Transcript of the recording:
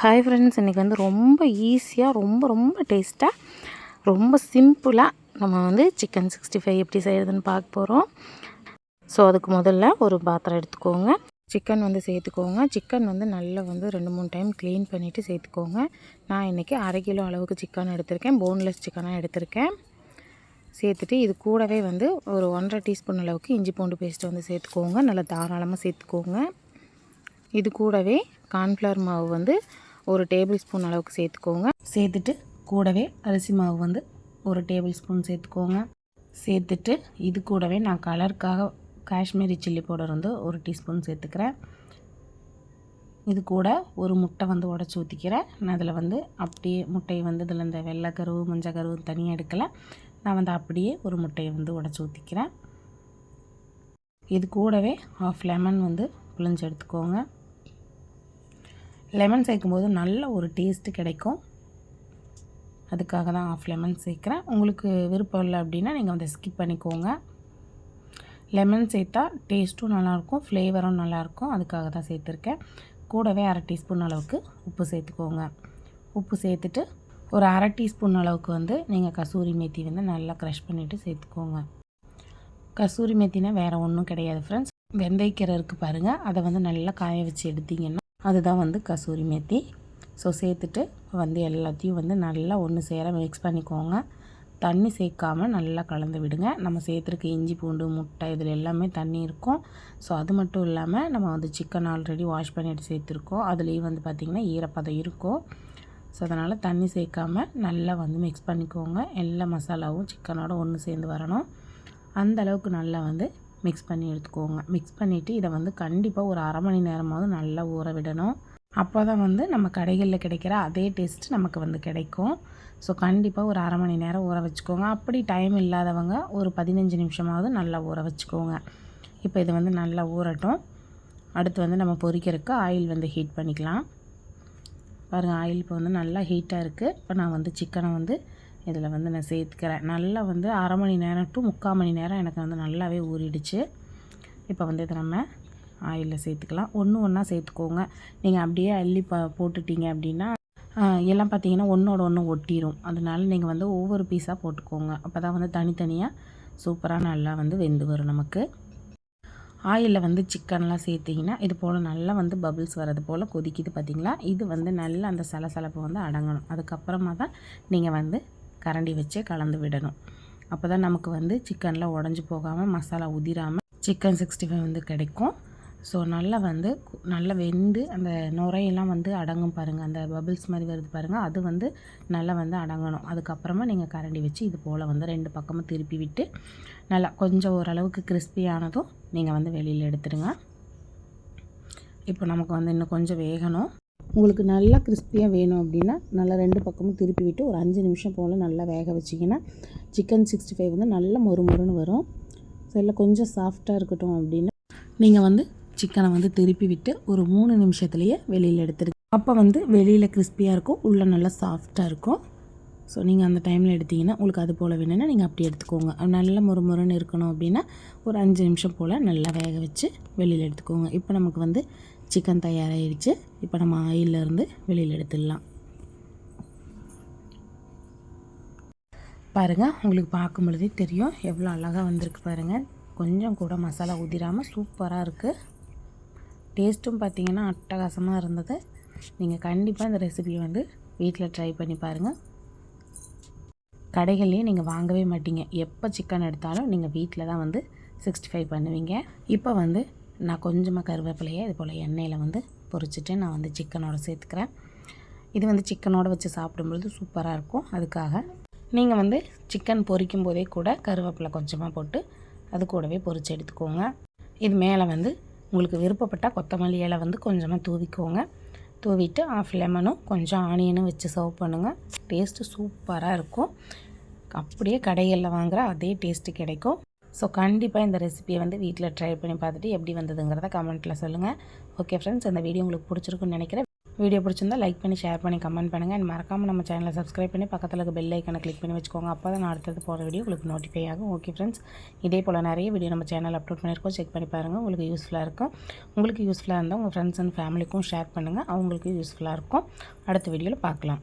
Hi friends இன்றைக்கி வந்து ரொம்ப ஈஸியாக ரொம்ப ரொம்ப டேஸ்ட்டாக ரொம்ப சிம்பிளாக நம்ம வந்து சிக்கன் சிக்ஸ்டி ஃபைவ் எப்படி செய்கிறதுன்னு பார்க்க போகிறோம் ஸோ அதுக்கு முதல்ல ஒரு பாத்திரம் எடுத்துக்கோங்க. சிக்கன் வந்து சேர்த்துக்கோங்க. சிக்கன் வந்து நல்லா வந்து ரெண்டு மூணு டைம் க்ளீன் பண்ணிவிட்டு சேர்த்துக்கோங்க. நான் இன்றைக்கி அரை கிலோ அளவுக்கு சிக்கன் எடுத்திருக்கேன். போன்லெஸ் சிக்கனாக எடுத்திருக்கேன். சேர்த்துட்டு இது கூடவே வந்து ஒரு ஒன்றரை டீஸ்பூன் அளவுக்கு இஞ்சி பூண்டு பேஸ்ட்டு வந்து சேர்த்துக்கோங்க. நல்லா தாராளமாக சேர்த்துக்கோங்க. இது கூடவே கார்ன்ஃப்ளவர் மாவு வந்து ஒரு டேபிள் ஸ்பூன் அளவுக்கு சேர்த்துக்கோங்க. சேர்த்துட்டு கூடவே அரிசி மாவு வந்து ஒரு டேபிள் ஸ்பூன் சேர்த்துக்கோங்க. சேர்த்துட்டு இது கூடவே நான் கலருக்காக காஷ்மீரி சில்லி பவுடர் வந்து ஒரு டீஸ்பூன் சேர்த்துக்கிறேன். இது கூட ஒரு முட்டை வந்து உடச்சி ஊற்றிக்கிறேன் நான் அதில் வந்து அப்படியே முட்டையை வந்து இதில் இந்த வெள்ளை கருவு தனியாக எடுக்கலை. நான் வந்து அப்படியே ஒரு முட்டையை வந்து உடச்சி ஊற்றிக்கிறேன் இது கூடவே ஆஃப் லெமன் வந்து புளிஞ்சு எடுத்துக்கோங்க. லெமன் சேர்க்கும்போது நல்ல ஒரு டேஸ்ட்டு கிடைக்கும். அதுக்காக தான் ஆஃப் லெமன் சேர்க்குறேன். உங்களுக்கு விருப்பம் இல்லை அப்படின்னா நீங்கள் வந்து ஸ்கிப் பண்ணிக்கோங்க. லெமன் சேர்த்தா டேஸ்ட்டும் நல்லாயிருக்கும் ஃப்ளேவரும் நல்லாயிருக்கும். அதுக்காக தான் சேர்த்துருக்கேன். கூடவே அரை டீஸ்பூன் அளவுக்கு உப்பு சேர்த்துக்கோங்க. உப்பு சேர்த்துட்டு ஒரு அரை டீஸ்பூன் அளவுக்கு வந்து நீங்கள் கசூரி மேத்தி வந்து நல்லா க்ரஷ் பண்ணிவிட்டு சேர்த்துக்கோங்க. கசூரி மேத்தினா வேறு ஒன்றும் கிடையாது ஃப்ரெண்ட்ஸ் வெந்தயக்கீரை இருக்குது பாருங்கள் அதை வந்து நல்லா காய வச்சு எடுத்திங்கன்னா அதுதான் வந்து கசூரி மேத்தி. ஸோ சேர்த்துட்டு வந்து எல்லாத்தையும் வந்து நல்லா ஒன்று சேர மிக்ஸ் பண்ணிக்கோங்க. தண்ணி சேர்க்காமல் நல்லா கலந்து விடுங்க. நம்ம சேர்த்துருக்க இஞ்சி பூண்டு முட்டை இதில் எல்லாமே தண்ணி இருக்கும். ஸோ அது மட்டும் இல்லாமல் நம்ம வந்து சிக்கன் ஆல்ரெடி வாஷ் பண்ணிட்டு சேர்த்துருக்கோம். அதுலேயும் வந்து பார்த்திங்கன்னா ஈரப்பதம் இருக்கும். ஸோ அதனால் தண்ணி சேர்க்காமல் நல்லா வந்து மிக்ஸ் பண்ணிக்கோங்க. எல்லா மசாலாவும் சிக்கனோட ஒன்று சேர்ந்து வரணும். அந்த அளவுக்கு நல்லா வந்து மிக்ஸ் பண்ணி எடுத்துக்கோங்க. மிக்ஸ் பண்ணிவிட்டு இதை வந்து கண்டிப்பாக ஒரு அரை மணி நேரமாவது நல்லா ஊற விடணும். அப்போ தான் வந்து நம்ம கடைகளில் கிடைக்கிற அதே டேஸ்ட் நமக்கு வந்து கிடைக்கும். ஸோ கண்டிப்பாக ஒரு அரை மணி நேரம் ஊற வச்சுக்கோங்க. அப்படி டைம் இல்லாதவங்க ஒரு பதினஞ்சு நிமிஷமாவது நல்லா ஊற வச்சுக்கோங்க. இப்போ இது வந்து நல்லா ஊறட்டும். அடுத்து வந்து நம்ம பொரிக்கிறதுக்கு ஆயில் வந்து ஹீட் பண்ணிக்கலாம். பாருங்கள் ஆயில் இப்போ வந்து நல்லா ஹீட்டாக இருக்குது இப்போ நான் வந்து சிக்கனை வந்து இதில் வந்து நான் சேர்த்துக்கிறேன். நல்லா வந்து அரை மணி நேரம் டு முக்கால் மணி நேரம் எனக்கு வந்து நல்லாவே ஊறிடுச்சு. இப்போ வந்து இதை நம்ம ஆயிலில் சேர்த்துக்கலாம். ஒன்று ஒன்றா சேர்த்துக்கோங்க. நீங்கள் அப்படியே அள்ளி ப போட்டுட்டீங்க அப்படின்னா எல்லாம் பார்த்தீங்கன்னா ஒன்றோட ஒன்று ஒட்டிடும் அதனால நீங்கள் வந்து ஒவ்வொரு பீஸாக போட்டுக்கோங்க. அப்போ தான் வந்து தனித்தனியாக சூப்பராக நல்லா வந்து வெந்து வரும் நமக்கு. ஆயிலில் வந்து சிக்கன்லாம் சேர்த்திங்கன்னா இது போல் நல்லா வந்து பபிள்ஸ் வரது போல் கொதிக்குது பார்த்திங்களா? இது வந்து நல்லா அந்த சலசலப்பு வந்து அடங்கணும். அதுக்கப்புறமா தான் நீங்கள் வந்து கரண்டி வச்சே கலந்து விடணும். அப்போ தான் நமக்கு வந்து சிக்கனில் உடஞ்சி போகாமல் மசாலா உதிராமல் சிக்கன் சிக்ஸ்டி ஃபைவ் வந்து கிடைக்கும். ஸோ நல்லா வந்து நல்லா வெந்து அந்த நுரையெல்லாம் வந்து அடங்கும் பாருங்கள் அந்த பபிள்ஸ் மாதிரி வருது பாருங்கள் அது வந்து நல்லா வந்து அடங்கணும். அதுக்கப்புறமா நீங்கள் கரண்டி வச்சு இது போல் வந்து ரெண்டு பக்கமும் திருப்பி விட்டு நல்லா கொஞ்சம் ஓரளவுக்கு கிறிஸ்பியானதும் நீங்கள் வந்து வெளியில் எடுத்துடுங்க இப்போ நமக்கு வந்து இன்னும் கொஞ்சம் வேகணும். உங்களுக்கு நல்லா கிறிஸ்பியாக வேணும் அப்படின்னா நல்லா ரெண்டு பக்கமும் திருப்பி விட்டு ஒரு அஞ்சு நிமிஷம் போல் நல்லா வேக வச்சிங்கன்னா சிக்கன் சிக்ஸ்டி ஃபைவ் வந்து நல்லா மொறு மொறுன்னு வரும். ஸோ இல்லை கொஞ்சம் சாஃப்டாக இருக்கட்டும் அப்படின்னா நீங்கள் வந்து சிக்கனை வந்து திருப்பி விட்டு ஒரு மூணு நிமிஷத்துலேயே வெளியில் எடுத்துருக்கு அப்போ வந்து வெளியில் கிறிஸ்பியாக இருக்கும் உள்ளே நல்லா சாஃப்டாக இருக்கும். ஸோ நீங்கள் அந்த டைமில் எடுத்திங்கன்னா உங்களுக்கு அது போல் வேணும்னா நீங்கள் அப்படி எடுத்துக்கோங்க. நல்லா மொறு மொறுன்னு இருக்கணும் அப்படின்னா ஒரு அஞ்சு நிமிஷம் போல் நல்லா வேக வச்சு வெளியில் எடுத்துக்கோங்க. இப்போ நமக்கு வந்து சிக்கன் தயாராகிடுச்சு. இப்போ நம்ம ஆயிலிருந்து வெளியில் எடுத்துடலாம். பாருங்கள் உங்களுக்கு பார்க்கும் பொழுதே தெரியும். எவ்வளோ அழகாக வந்திருக்கு பாருங்கள் கொஞ்சம் கூட மசாலா உதிராமல் சூப்பராக இருக்குது டேஸ்ட்டும் பார்த்திங்கன்னா அட்டகாசமாக இருந்தது. நீங்கள் கண்டிப்பாக இந்த ரெசிபியை வந்து வீட்டில் ட்ரை பண்ணி பாருங்கள் கடைகள்லேயே நீங்கள் வாங்கவே மாட்டீங்க. எப்போ சிக்கன் எடுத்தாலும் நீங்கள் வீட்டில் தான் வந்து சிக்ஸ்டி ஃபைவ் பண்ணுவீங்க. இப்போ வந்து நான் கொஞ்சமாக கருவேப்பிலையை இது போல் எண்ணெயில் வந்து பொரிச்சிட்டு நான் வந்து சிக்கனோட சேர்த்துக்கிறேன். இது வந்து சிக்கனோடு வச்சு சாப்பிடும்பொழுது சூப்பராக இருக்கும். அதுக்காக நீங்கள் வந்து சிக்கன் பொரிக்கும் போதே கூட கருவேப்பிலை கொஞ்சமாக போட்டு அது கூடவே பொரித்து எடுத்துக்கோங்க. இது மேலே வந்து உங்களுக்கு விருப்பப்பட்டால் கொத்தமல்லி இலை வந்து கொஞ்சமாக தூவிக்கோங்க. தூவிட்டு ஆஃப் லெமனும் கொஞ்சம் ஆனியனும் வச்சு சர்வ் பண்ணுங்கள் டேஸ்ட்டு சூப்பராக இருக்கும். அப்படியே கடைகளில் வாங்குகிற அதே டேஸ்ட்டு கிடைக்கும். ஸோ கண்டிப்பாக இந்த ரெசிபியை வந்து வீட்டில் ட்ரை பண்ணி பார்த்துட்டு எப்படி வந்ததுங்கிறத கமெண்ட்டில் சொல்லுங்கள் ஓகே ஃப்ரெண்ட்ஸ் இந்த வீடியோ உங்களுக்கு பிடிச்சிருக்குன்னு நினைக்கிறேன். வீடியோ பிடிச்சிருந்தா லைக் பண்ணி ஷேர் பண்ணி கமெண்ட் பண்ணுங்கள் அண்ட் மறக்காமல் நம்ம சேனலை சப்ஸ்கிரைப் பண்ணி பக்கத்தில் இருக்க பெல் ஐக்கனை கிளிக் பண்ணி வச்சுக்கோங்க. அப்போ தான் நான் அடுத்தது போகிற வீடியோ உங்களுக்கு நோட்டிஃபை ஆகும். ஓகே ஃப்ரெண்ட்ஸ் இதே போல் நிறைய வீடியோ நம்ம சேனல் அப்லோட் பண்ணியிருக்கோம். செக் பண்ணி பாருங்கள் உங்களுக்கு யூஸ்ஃபுல்லாக இருக்கும். உங்களுக்கு யூஸ்ஃபுல்லாக இருந்தால் உங்கள் ஃப்ரெண்ட்ஸ் அண்ட் ஃபேமிலிக்கும் ஷேர் பண்ணுங்கள் அவங்களுக்கு யூஸ்ஃபுல்லாக இருக்கும். அடுத்த வீடியோவில் பார்க்கலாம்.